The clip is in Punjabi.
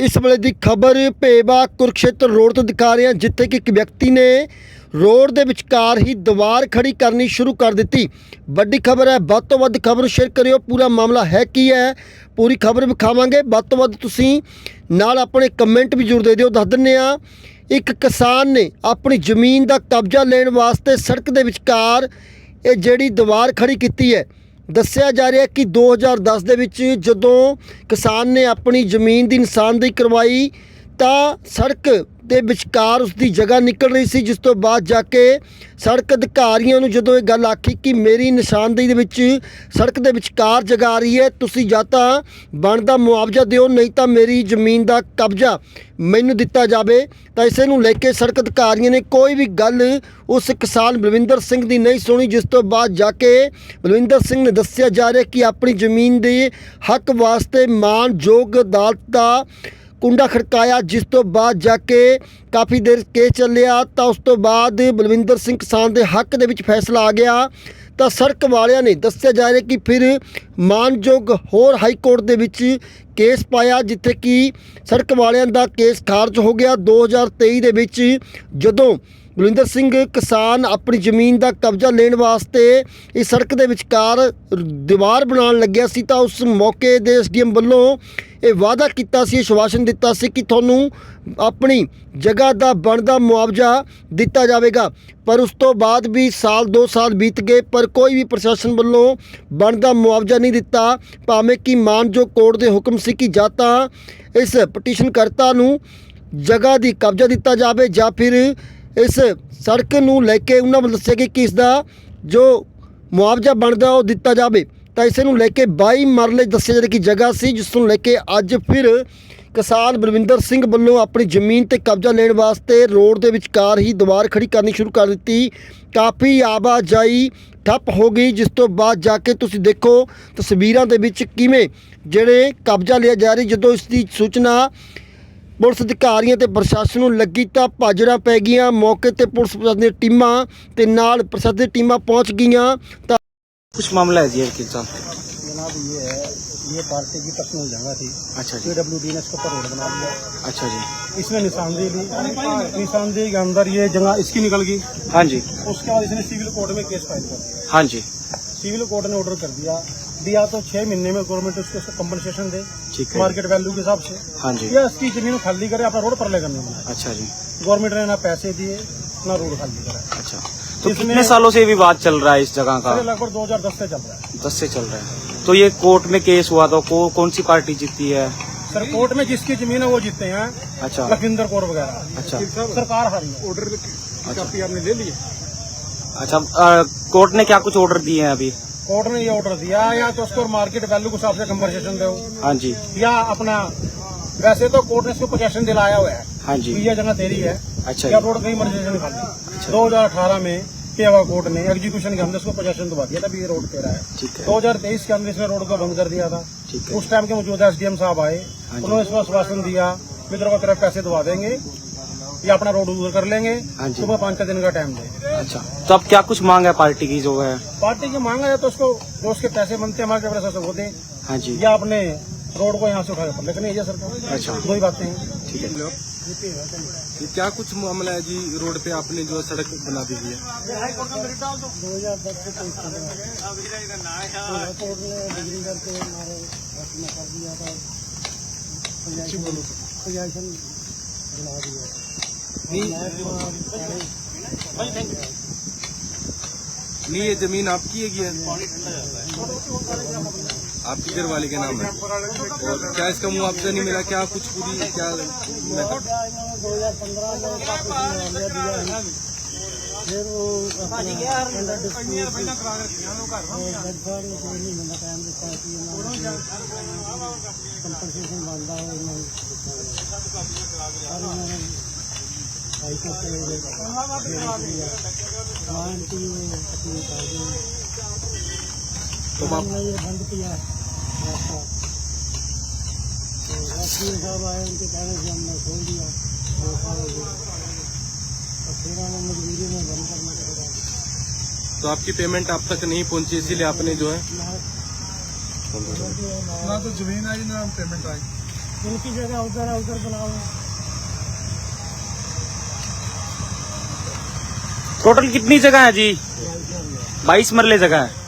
ਇਸ ਵੇਲੇ ਦੀ ਖਬਰ ਭੇਬਾ ਕੁਰਕਸ਼ੇਤਰ ਰੋਡ ਤੋਂ ਦਿਖਾ ਰਹੇ ਹਾਂ, ਜਿੱਥੇ ਕਿ ਇੱਕ ਵਿਅਕਤੀ ਨੇ ਰੋਡ ਦੇ ਵਿਚਕਾਰ ਹੀ ਦੀਵਾਰ ਖੜੀ ਕਰਨੀ ਸ਼ੁਰੂ ਕਰ ਦਿੱਤੀ। ਵੱਡੀ ਖਬਰ ਹੈ, ਵੱਧ ਤੋਂ ਵੱਧ ਖਬਰ ਸ਼ੇਅਰ ਕਰਿਓ, ਪੂਰਾ ਮਾਮਲਾ ਹੈ ਕੀ ਹੈ? ਪੂਰੀ ਖਬਰ ਵਿਖਾਵਾਂਗੇ। ਵੱਧ ਤੋਂ ਵੱਧ ਤੁਸੀਂ ਨਾਲ ਆਪਣੇ ਕਮੈਂਟ ਵੀ ਜ਼ਰੂਰ ਦੇ ਦਿਓ। ਦੱਸ ਦਿੰਨੇ ਆ ਇੱਕ ਕਿਸਾਨ ਨੇ ਆਪਣੀ ਜ਼ਮੀਨ ਦਾ ਕਬਜ਼ਾ ਲੈਣ ਵਾਸਤੇ ਸੜਕ ਦੇ ਵਿਚਕਾਰ ਇਹ ਜਿਹੜੀ ਦੀਵਾਰ ਖੜੀ ਕੀਤੀ ਹੈ ਦੱਸਿਆ ਜਾ ਰਿਹਾ ਹੈ ਕਿ 2010 ਦੇ ਵਿੱਚ ਜਦੋਂ ਕਿਸਾਨ ਨੇ ਆਪਣੀ ਜ਼ਮੀਨ ਦੀ ਨਿਸ਼ਾਨਦੇਹੀ ਕਰਵਾਈ ਤਾਂ ਸੜਕ ਦੇ ਵਿਚਕਾਰ ਉਸ ਦੀ ਜਗ੍ਹਾ ਨਿਕਲ ਰਹੀ ਸੀ, ਜਿਸ ਤੋਂ ਬਾਅਦ ਜਾ ਕੇ ਸੜਕ ਅਧਿਕਾਰੀਆਂ ਨੂੰ ਜਦੋਂ ਇਹ ਗੱਲ ਆਖੀ ਕਿ ਮੇਰੀ ਨਿਸ਼ਾਨਦੇਹੀ ਦੇ ਵਿੱਚ ਸੜਕ ਦੇ ਵਿਚਕਾਰ ਜਗ੍ਹਾ ਆ ਰਹੀ ਹੈ, ਤੁਸੀਂ ਜਾਂ ਤਾਂ ਬਣਦਾ ਮੁਆਵਜ਼ਾ ਦਿਓ, ਨਹੀਂ ਤਾਂ ਮੇਰੀ ਜ਼ਮੀਨ ਦਾ ਕਬਜ਼ਾ ਮੈਨੂੰ ਦਿੱਤਾ ਜਾਵੇ। ਤਾਂ ਇਸੇ ਨੂੰ ਲੈ ਕੇ ਸੜਕ ਅਧਿਕਾਰੀਆਂ ਨੇ ਕੋਈ ਵੀ ਗੱਲ ਉਸ ਕਿਸਾਨ ਬਲਵਿੰਦਰ ਸਿੰਘ ਦੀ ਨਹੀਂ ਸੁਣੀ, ਜਿਸ ਤੋਂ ਬਾਅਦ ਜਾ ਕੇ ਬਲਵਿੰਦਰ ਸਿੰਘ ਨੇ ਦੱਸਿਆ ਜਾ ਰਿਹਾ ਕਿ ਆਪਣੀ ਜ਼ਮੀਨ ਦੇ ਹੱਕ ਵਾਸਤੇ ਮਾਨਯੋਗ ਅਦਾਲਤ ਦਾ ਕੁੰਡਾ ਖੜਕਾਇਆ, ਜਿਸ ਤੋਂ ਬਾਅਦ ਜਾ ਕੇ ਕਾਫੀ ਦੇਰ ਕੇਸ ਚੱਲਿਆ, ਤਾਂ ਉਸ ਤੋਂ ਬਾਅਦ ਬਲਵਿੰਦਰ ਸਿੰਘ ਕਿਸਾਨ ਦੇ ਹੱਕ ਦੇ ਵਿੱਚ ਫੈਸਲਾ ਆ ਗਿਆ। ਤਾਂ ਸੜਕ ਵਾਲਿਆਂ ਨੇ ਦੱਸਿਆ ਜਾ ਰਿਹਾ ਕਿ ਫਿਰ ਮਾਨਯੋਗ ਹੋਰ ਹਾਈ ਕੋਰਟ ਦੇ ਵਿੱਚ ਕੇਸ ਪਾਇਆ, ਜਿੱਥੇ ਕਿ ਸੜਕ ਵਾਲਿਆਂ ਦਾ ਕੇਸ ਖਾਰਜ ਹੋ ਗਿਆ। 2023 ਦੇ ਵਿੱਚ ਜਦੋਂ ਬਲਵਿੰਦਰ ਸਿੰਘ, ਕਿਸਾਨ ਆਪਣੀ ਜ਼ਮੀਨ ਦਾ ਕਬਜ਼ਾ ਲੈਣ ਵਾਸਤੇ ਇਸ ਸੜਕ ਦੇ ਵਿਚਕਾਰ ਦੀਵਾਰ ਬਣਾਉਣ ਲੱਗਿਆ ਸੀ ਤਾਂ ਉਸ ਮੌਕੇ ਦੇ ਐਸਡੀਐਮ ਵੱਲੋਂ ਇਹ ਵਾਅਦਾ ਕੀਤਾ ਸੀ ਆਸ਼ਵਾਸਨ ਦਿੱਤਾ ਸੀ ਕਿ ਤੁਹਾਨੂੰ ਆਪਣੀ ਜਗ੍ਹਾ ਦਾ ਬਣਦਾ ਮੁਆਵਜ਼ਾ ਦਿੱਤਾ ਜਾਵੇਗਾ। ਪਰ ਉਸ ਤੋਂ ਬਾਅਦ ਵੀ ਸਾਲ 2 ਸਾਲ ਬੀਤ ਗਏ, ਪਰ ਕੋਈ ਵੀ ਪ੍ਰਸ਼ਾਸਨ ਵੱਲੋਂ ਬਣਦਾ ਮੁਆਵਜ਼ਾ ਨਹੀਂ ਦਿੱਤਾ। ਭਾਵੇਂ ਕਿ ਮਾਨਯੋਗ ਕੋਰਟ ਦੇ ਹੁਕਮ ਸੀ ਕਿ ਜਾਂ ਤਾਂ ਇਸ ਪਟੀਸ਼ਨ ਕਰਤਾ ਨੂੰ ਜਗ੍ਹਾ ਦੀ ਕਬਜ਼ਾ ਦਿੱਤਾ ਜਾਵੇ ਜਾਂ ਫਿਰ ਇਸ ਸੜਕ ਨੂੰ ਲੈ ਕੇ ਉਹਨਾਂ ਵੱਲੋਂ ਦੱਸਿਆ ਕਿ ਇਸ ਦਾ ਜੋ ਮੁਆਵਜ਼ਾ ਬਣਦਾ ਉਹ ਦਿੱਤਾ ਜਾਵੇ। ਤਾਂ ਇਸੇ ਨੂੰ ਲੈ ਕੇ 22 ਮਰਲੇ ਦੱਸਿਆ ਜਾ ਰਿਹਾ ਕਿ ਜਗ੍ਹਾ ਸੀ, ਜਿਸ ਨੂੰ ਲੈ ਕੇ ਅੱਜ ਫਿਰ ਕਿਸਾਨ ਬਲਵਿੰਦਰ ਸਿੰਘ ਵੱਲੋਂ ਆਪਣੀ ਜ਼ਮੀਨ ਤੇ ਕਬਜ਼ਾ ਲੈਣ ਵਾਸਤੇ ਰੋਡ ਦੇ ਵਿਚਕਾਰ ਹੀ ਦੀਵਾਰ ਖੜੀ ਕਰਨੀ ਸ਼ੁਰੂ ਕਰ ਦਿੱਤੀ। ਕਾਫੀ ਆਵਾਜਾਈ ਠੱਪ ਹੋ ਗਈ, ਜਿਸ ਤੋਂ ਬਾਅਦ ਜਾ ਕੇ ਤੁਸੀਂ ਦੇਖੋ ਤਸਵੀਰਾਂ ਦੇ ਵਿੱਚ ਕਿਵੇਂ ਜਿਹੜੇ ਕਬਜ਼ਾ ਲਿਆ ਜਾ ਰਹੀ, ਜਦੋਂ ਇਸ ਦੀ ਸੂਚਨਾ ਪੁਲਿਸ ਅਧਿਕਾਰੀਆਂ ਤੇ ਪ੍ਰਸ਼ਾਸਨ ਨੂੰ ਲੱਗੀ ਤਾਂ ਭਾਜੜਾਂ ਪੈ ਗਈਆਂ ਮੌਕੇ ਤੇ ਪੁਲਿਸ ਪ੍ਰਸ਼ਾਸਨ ਦੀਆਂ ਟੀਮਾਂ ਤੇ ਨਾਲ ਪ੍ਰਸ਼ਾਸਨ ਦੀਆਂ ਟੀਮਾਂ ਪਹੁੰਚ ਗਈਆਂ ਤਾਂ कुछ मामला है जी के साथ जनाब ये है ये पार्टी की पर्सनल जगह थी अच्छा जी पीडब्ल्यू डी ने इसके ऊपर रोड बना दिया अच्छा जी इसमें निशानदेही ली निशानदेही के अंदर ये जगह इसकी निकल गई हाँ जी उसके बाद इसने सिविल कोर्ट में केस फाइल कर दिया हाँ जी सिविल कोर्ट ने ऑर्डर कर दिया दिया तो छह महीने में गवर्नमेंट उसको कंपनसेशन दे ठीक है। मार्केट वैल्यू के हिसाब से। हाँ जी। या इसकी ज़मीन खाली करे अपना रोड पर ले करने बनाया अच्छा जी। गवर्नमेंट ने ना पैसे दिए ना रोड खाली करा। अच्छा। तो कितने सालों से ये विवाद चल रहा है इस जगह का? लगभग 2010 से चल रहा है। दस से चल रहा है। तो ये कोर्ट में केस हुआ था को, कौन सी पार्टी जीती है? सर कोर्ट में जिसकी ज़मीन है वो जीते हैं। अच्छा। लखविंदर कौर वगैरह। अच्छा। सरकार हारी है। ऑर्डर अच्छा। ले लिया अच्छा कोर्ट ने क्या कुछ ऑर्डर दिए हैं अभी? कोर्ट ने ये ऑर्डर दिया या तो उसको मार्केट वैल्यू के हिसाब से कंपनसेशन दो। हाँ जी। या अपना वैसे तो कोर्ट ने इसको पोजेशन दिलाया हुआ है। हाँ जी। ये जगह तेरी है। अच्छा या रोड कहीं मर्ज़ी से निकाल दी दो हज़ार अठारह में पेवा कोर्ट ने एग्जीक्यूशन के अंदर इसको पोजेशन दबा दिया था भी ये रोड तेरा है। दो हज़ार तेईस के अंदर इसने रोड को बंद कर दिया था। उस टाइम के मौजूदा एसडीएम साहब आए हाँ उन्होंने इसको आश्वासन दिया भी तेरे को तेरे पैसे दबा देंगे। या अपना रोड यूज़ कर लेंगे। हाँ जी। सुबह पाँच छह दिन का टाइम दे। अच्छा। तो अब क्या कुछ मांग है पार्टी की जो है? पार्टी की मांग है तो उसको जो उसके पैसे बनते हैं हमारे तरफ़ से वो दें। हाँ जी। या अपने रोड को यहाँ से उठा लेकिन ये सरकार। अच्छा। दो ही बातें हैं। ठीक है। ये क्या कुछ मामला है जी रोड पे आपने जो सड़क बना दी है? दो हज़ार दस से कोई कोर्ट डिग्री करके हमारे में कर दिया था पोजेशन बना दिया नहीं, ये ज़मीन आपकी है क्या आपकी घर वाले के नाम है। और क्या इसका मुँह आपसे नहीं मिला? क्या कुछ पूरी, क्या दो हज़ार पंद्रह फिर वो कंपनसेशन बनता है। तो बंद किया रास्ता तो राष्ट्रीय साहब आए उनके कहने से हमने खोल दिया फिर हमें मजबूरी में बंद करना पड़ा तो आपकी पेमेंट आप तक नहीं पहुँची इसीलिए आपने जो है ना तो ज़मीन आई ना पेमेंट आई। उनकी जगह उधर उधर बनाओ टोटल कितनी जगह है जी बाईस मरले जगह है